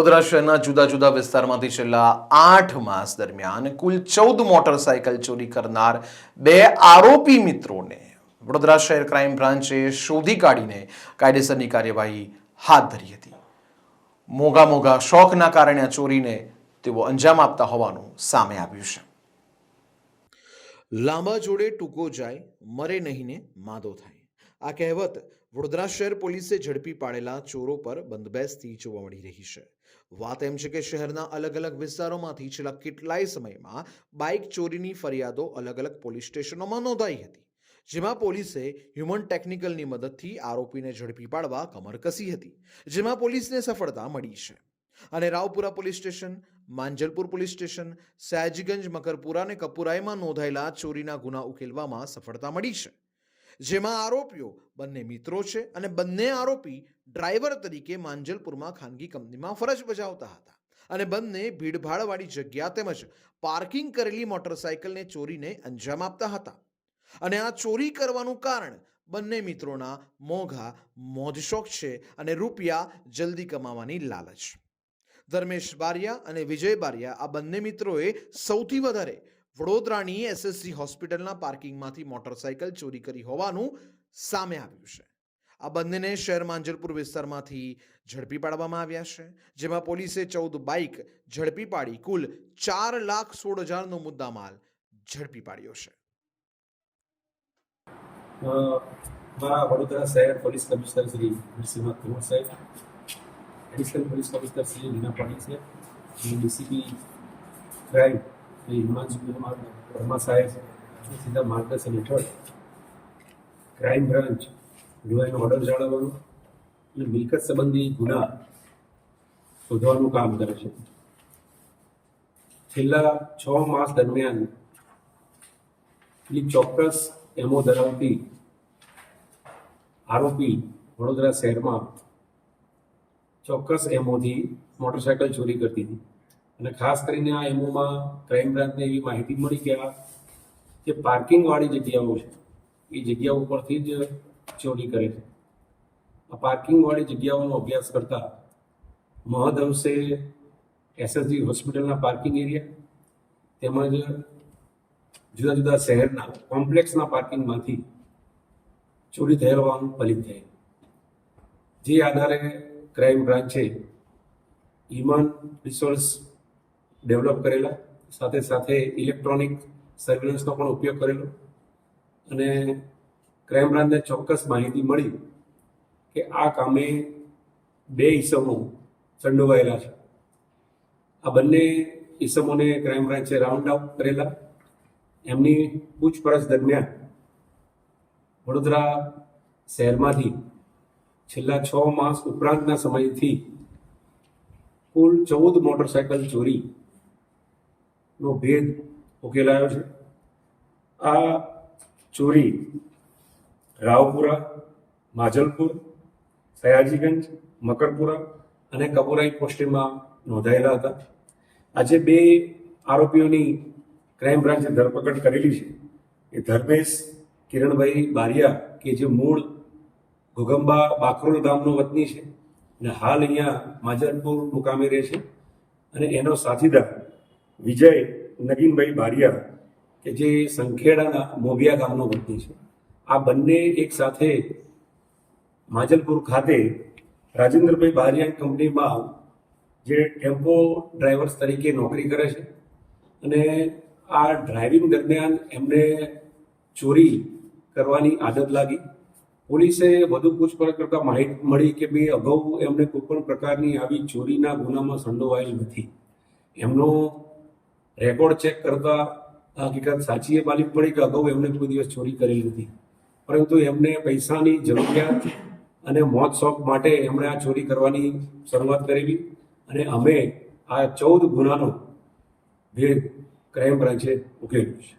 વડોદરા શહેરના જુદા જુદા વિસ્તારમાંથી છેલ્લા આઠ માસ દરમિયાન કુલ ચૌદ મોટરસાયકલ ચોરી કરનાર બે આરોપી મિત્રોને વડોદરા શહેર ક્રાઇમ બ્રાન્ચે શોધી કાઢીને કાયદેસરની કાર્યવાહી હાથ ધરી હતી. મોંઘા મોગા શોખના કારણે આ ચોરીને તેઓ અંજામ આપતા હોવાનું સામે આવ્યું છે. લાંબા જોડે ટૂંકો જાય, મરે નહીં ને માદો થાય. આ કહેવત વડોદરા શહેર પોલીસે ઝડપી પાડેલા ચોરો પર બંદબેસથી જોવા મળી રહી છે. વાત એમ છે કે શહેરના અલગ અલગ વિસ્તારોમાંથી છેલ્લા કેટલાય સમયમાં બાઇક ચોરીની ફરિયાદો અલગ અલગ પોલીસ સ્ટેશનોમાં નોંધાઈ હતી, જેમાં પોલીસે હ્યુમન ટેકનિકલની મદદથી આરોપીને ઝડપી પાડવા કમર કસી હતી, જેમાં પોલીસને સફળતા મળી છે. અને Raopura police station, Manjalpur police station, Sayajiganj Makarpura અને કપુરાઈમાં નોંધાયેલા ચોરીના ગુના ઉકેલવામાં સફળતા મળી છે. જેમાં આરોપીઓ બંને મિત્રો છે અને બંને આરોપી ડ્રાઈવર તરીકે માંજલપુરમાં ખાનગી કંપનીમાં ફરજ બજાવતા હતા. અને બંને ભીડભાડવાળી જગ્યા તેમજ પાર્કિંગ કરેલી મોટરસાયકલને ચોરીને અંજામ આપતા હતા. અને આ ચોરી કરવાનું કારણ બંને મિત્રોના મોઘા મોજશોખ છે અને રૂપિયા જલ્દી કમાવાની લાલચ. ધર્મેશ બારિયા અને વિજય બારિયા આ બંને મિત્રોએ સૌથી વધારે વડોદરાની એસએસસી હોસ્પિટલના પાર્કિંગમાંથી મોટરસાયકલ ચોરી કરી હોવાનું સામે આવ્યું છે. આ બંનેને શહેર માંજલપુર વિસ્તારમાંથી ઝડપી પાડવામાં આવ્યા છે, જેમાં પોલીસે ચૌદ બાઇક ઝડપી પાડી કુલ ચાર લાખ સોળ હજારનો મુદ્દામાલ ઝડપી પાડ્યો છે. મારા વડોદરા શહેર police commissioner Shri Narasimha Kumar saheb. Additional police commissioner Shri Nina છે અને ડીસીપી ક્રાઇમ શ્રી હિમાંશુ વર્મા સાહેબ સીધા માર્ગદર્શન હેઠળ ક્રાઇમ બ્રાન્ચ ગુનાનો ઓર્ડર જાળવવાનો અને મિલકત સંબંધી ગુના શોધવાનું કામ કરે છે. છેલ્લા છ માસ દરમિયાન એ ચોક્કસ એમો ધરાવતી આરોપી વડોદરા શહેરમાં ચોક્કસ એમઓથી મોટરસાયકલ ચોરી કરતી હતી. અને ખાસ કરીને આ એમોમાં ક્રાઇમ બ્રાન્ચને એવી માહિતી મળી કે આ જે પાર્કિંગવાળી જગ્યાઓ છે, એ જગ્યાઓ ઉપરથી જ ચોરી કરે છે. આ પાર્કિંગવાળી જગ્યાઓનો અભ્યાસ કરતા મહદઅંશે એસએસજી હોસ્પિટલના પાર્કિંગ એરિયા તેમજ જુદા જુદા શહેરના કોમ્પ્લેક્સના પાર્કિંગમાંથી ચોરી થયેલ હોવાનું ફલિત થયેલ. જે આધારે ક્રાઇમ બ્રાન્ચે હ્યુમન રિસોર્સ ડેવલપ કરેલા, સાથે સાથે ઇલેક્ટ્રોનિક સર્વેલન્સનો પણ ઉપયોગ કરેલો. અને ક્રાઇમ બ્રાન્ચને ચોક્કસ માહિતી મળી કે આ કામે બે ઈસમો સંડોવાયેલા છે. આ બંને ઈસમોને ક્રાઇમ બ્રાન્ચે રાઉન્ડ અપ કરેલા. એમની પૂછપરછ દરમિયાન વડોદરા શહેરમાંથી છેલ્લા છ માસ ઉપરાંતના સમયથી કુલ ચૌદ મોટરસાયકલ ચોરી નો ભેદ ઉકેલાયો છે. આ ચોરી રાવપુરા, માજલપુર, સયાજીગંજ, મકરપુરા અને કપુરાઈ પોસ્ટીમાં નોંધાયેલા હતા. આજે બે આરોપીઓની ક્રાઇમ બ્રાન્ચે ધરપકડ કરેલી છે. એ ધર્મેશ, કિરણભાઈ બારિયા, કે જે મૂળ ઘોગંબા બાકરોલ ગામનો વતની છે અને હાલ અહીંયા માજલપુર મુકામે રહે છે. અને એનો સાથીદાર વિજય, નગીનભાઈ બારિયા, કે જે સંખેડાના મોબિયા ગામનો વતની છે. આ બંને એક સાથે માજલપુર ખાતે રાજેન્દ્રભાઈ બારિયા કંપનીમાં જે ટેમ્પો ડ્રાઈવર્સ તરીકે નોકરી કરે છે અને આ ડ્રાઇવિંગ દરમિયાન એમને ચોરી કરવાની આદત લાગી. પોલીસે વધુ પૂછપરછ કરતાં માહિતી મળી કે ભાઈ અગાઉ એમને કોઈ પણ પ્રકારની આવી ચોરીના ગુનામાં સંડોવાયેલ નથી. એમનો રેકોર્ડ ચેક કરતા હકીકત સાચી એ માલિક પડી કે અગાઉ એમને કોઈ દિવસ ચોરી કરેલી નથી. પરંતુ એમને પૈસાની જરૂરિયાત અને મોત શોખ માટે એમણે આ ચોરી કરવાની શરૂઆત કરેલી અને અમે આ ચૌદ ગુનાનો ભેદ ક્રાઇમ બ્રાન્ચે ઉકેલ્યો છે.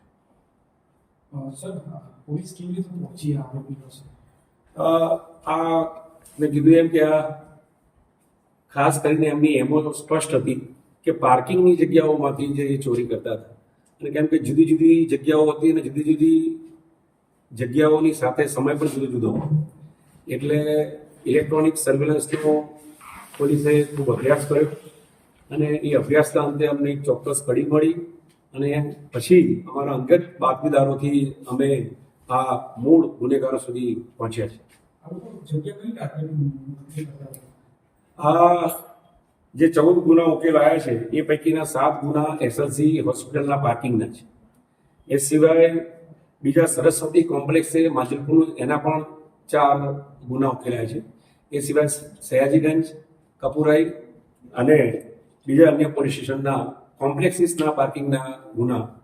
આ મેં કીધું એમ કે આ ખાસ કરીને એમની એમો સ્પષ્ટ હતી. કે પાર્કિંગની જગ્યાઓમાંથી જે એ ચોરી કરતા હતા. અને કેમ કે જુદી જુદી જગ્યાઓ હતી અને જુદી જુદી જગ્યાઓની સાથે સમય પણ જુદો જુદો એટલે ઇલેક્ટ્રોનિક સર્વેલન્સનો પોલીસે ખૂબ અભ્યાસ કર્યો અને એ અભ્યાસના અંતે અમને એક ચોક્કસ કડી મળી અને પછી અમારા અંગત બાતમીદારોથી અમે આ મૂળ ગુનેગારો સુધી પહોંચ્યા છે આ જે ચૌદ ગુના ઉકેલાયા છે, એ પૈકીના સાત ગુના એસએલસી હોસ્પિટલના પાર્કિંગના છે. એ સિવાય બીજા સરસ્વતી કોમ્પ્લેક્સ છે, માજલપુર, એના પણ ચાર ગુના ઉકેલાયા છે. એ સિવાય સયાજીગંજ, કપુરાઈ અને બીજા અન્ય પોલીસ સ્ટેશનના કોમ્પ્લેક્સીસના પાર્કિંગના ગુના